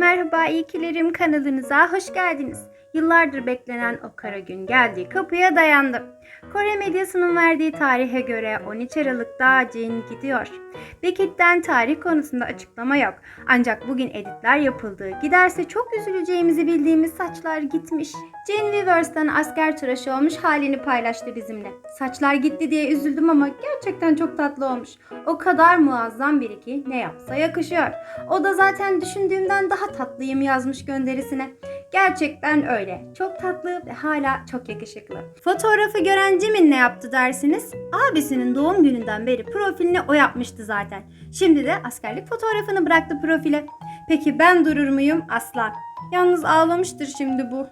Merhaba iyikilerim kanalınıza hoş geldiniz. Yıllardır beklenen o kara gün geldi kapıya dayandı. Kore medyasının verdiği tarihe göre 13 Aralık'ta Jin gidiyor. Bekit'ten tarih konusunda açıklama yok. Ancak bugün editler yapıldı. Giderse çok üzüleceğimizi bildiğimiz saçlar gitmiş. Jin Weavers'tan asker tıraşı olmuş halini paylaştı bizimle. Saçlar gitti diye üzüldüm ama gerçekten çok tatlı olmuş. O kadar muazzam biri ki ne yapsa yakışıyor. O da zaten düşündüğümden daha tatlıyım yazmış gönderisine. Gerçekten öyle. Çok tatlı ve hala çok yakışıklı. Fotoğrafı gören Jimin ne yaptı dersiniz? Abisinin doğum gününden beri profilini o yapmıştı zaten. Şimdi de askerlik fotoğrafını bıraktı profile. Peki ben durur muyum? Asla. Yalnız ağlamıştır şimdi bu.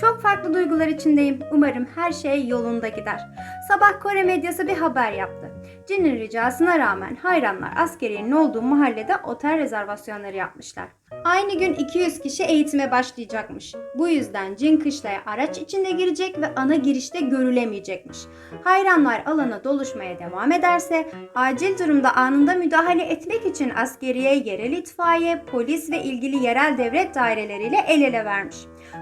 Çok farklı duygular içindeyim. Umarım her şey yolunda gider. Sabah Kore medyası bir haber yaptı. Jin'in ricasına rağmen hayranlar askeriyenin olduğu mahallede otel rezervasyonları yapmışlar. Aynı gün 200 kişi eğitime başlayacakmış. Bu yüzden Jin kışlaya araç içinde girecek ve ana girişte görülemeyecekmiş. Hayranlar alana doluşmaya devam ederse acil durumda anında müdahale etmek için askeriye, yerel itfaiye, polis ve ilgili yerel devlet daireleriyle el ele vermiş.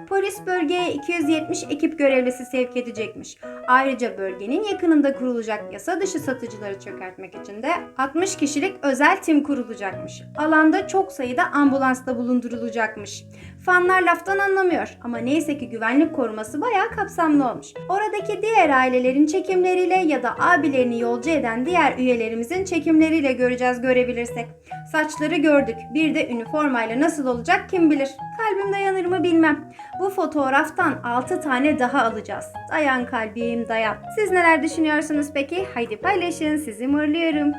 Polis bölgeye 270 ekip görevlisi sevk edecekmiş. Ayrıca bölgenin yakınında kurulacak yasa dışı satıcıları çökertmek için de 60 kişilik özel tim kurulacakmış. Alanda çok sayıda ambulans da bulundurulacakmış. Fanlar laftan anlamıyor ama neyse ki güvenlik koruması bayağı kapsamlı olmuş. Oradaki diğer ailelerin çekimleriyle ya da abilerini yolcu eden diğer üyelerimizin çekimleriyle göreceğiz görebilirsek. Saçları gördük. Bir de üniformayla nasıl olacak kim bilir. Kalbim dayanır mı bilmem. Bu fotoğraftan 6 tane daha alacağız. Dayan kalbim dayan. Siz neler düşünüyorsunuz peki? Haydi paylaşın sizi mırlıyorum.